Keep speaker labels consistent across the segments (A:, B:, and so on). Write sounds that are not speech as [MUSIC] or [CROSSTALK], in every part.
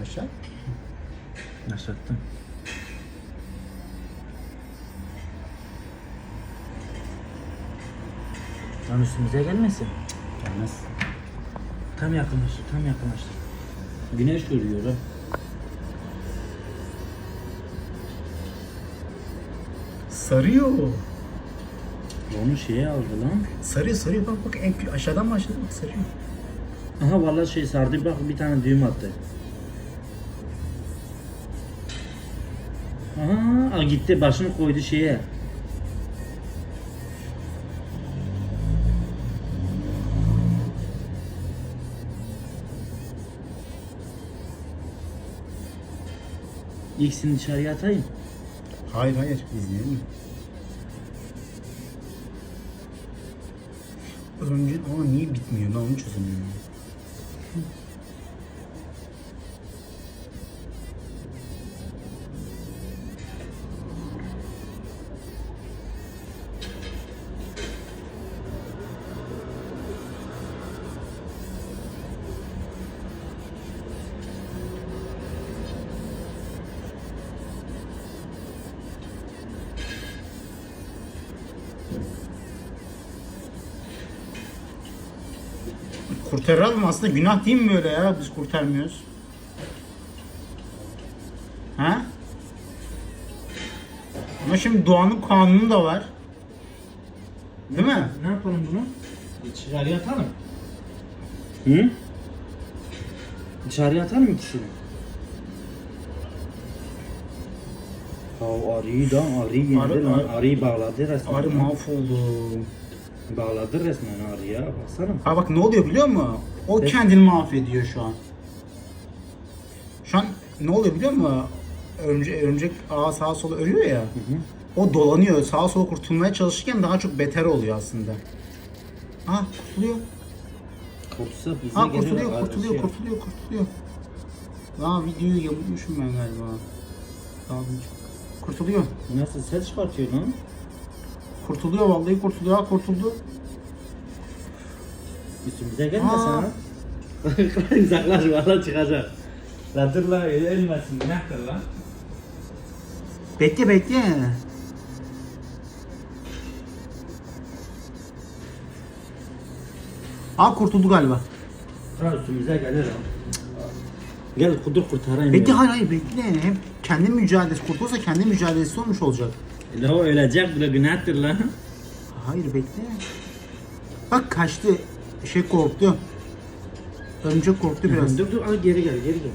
A: Başlat.
B: Başlattım. Lan üstümüze gelmesin.
A: Gelmez.
B: Tam yakınlaştır, tam yakınlaştır. Güneş görüyor ha.
A: Sarıyor.
B: Onu şeye aldı lan.
A: Sarıyor sarıyor bak bak en aşağıdan başladı bak sarıyor.
B: Aha vallahi şey sardı bak bir tane düğüm attı. Aa, gitti başını koydu şeye. İkisini dışarıya atayım.
A: Hayır hayır izleyelim. Az önce ama niye bitmiyor ben onu çözemiyorum. [LAUGHS] Kurtaralım aslında günah değil mi böyle ya biz kurtarmıyoruz. Ha? Ama şimdi doğanın kanunu da var. Değil mi?
B: Ne yapalım bunu? Dışarıya atalım. Hı? Dışarıya atalım ikisini. Ya arıyı da arıyı yenildi
A: Arı-
B: lan.
A: arı-
B: Arıyı bağladı resmen.
A: Arı mahvoldu.
B: Bağladı resmen arıya. Baksana.
A: Ha bak ne oluyor biliyor musun? O
B: Evet.
A: kendini mahvediyor şu an. Şu an ne oluyor biliyor musun? Örümcek, örümcek ağa sağa sola örüyor ya. O dolanıyor. Sağa sola kurtulmaya çalışırken daha çok beter oluyor aslında. Ha kurtuluyor.
B: Kurtulsa bize
A: Ha kurtuluyor,
B: arı-
A: kurtuluyor,
B: şey-
A: kurtuluyor, kurtuluyor. Aa videoyu yamultmuşum ben galiba. Daha. Kurtuluyor.
B: Nasıl ses çıkartıyor lan?
A: Kurtuluyor vallahi kurtuluyor. Ha kurtuldu.
B: Üstümüze gelmesin
A: Aa.
B: ha. [LAUGHS] Uzaklaş valla çıkacak. La dur la öyle ölmesin. Ne yaptın lan?
A: Bekle bekle. Aa kurtuldu galiba.
B: Ha üstümüze gelir ha. Gel kudur kurtarayım.
A: Bekle
B: ya.
A: hayır hayır bekle. Hem kendi mücadelesi kurtulursa kendi mücadelesi olmuş olacak.
B: La o ölecek bile günahtır lan.
A: Hayır bekle. Bak kaçtı. Şey korktu. Örümcek korktu biraz.
B: dur dur al geri gel geri gel.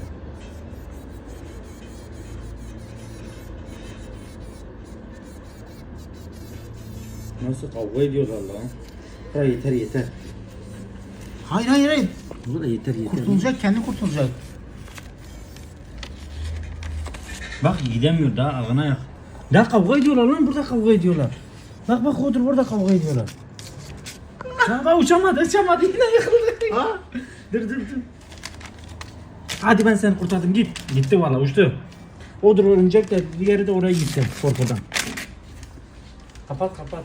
B: Nasıl kavga ediyorlar lan? Ha yeter yeter.
A: Hayır hayır hayır.
B: Bu da yeter yeter.
A: Kurtulacak kendi kurtulacak.
B: Bak gidemiyor daha ağına yak. Daha kavga ediyorlar lan burada kavga ediyorlar. Bak bak otur burada kavga ediyorlar. Ya bak uçamadı uçamadı yine yıkıldı.
A: Ha?
B: dur dur dur. Hadi ben seni kurtardım git. Gitti valla uçtu. Odur örümcek de diğeri de oraya gitti korkudan. Kapat kapat.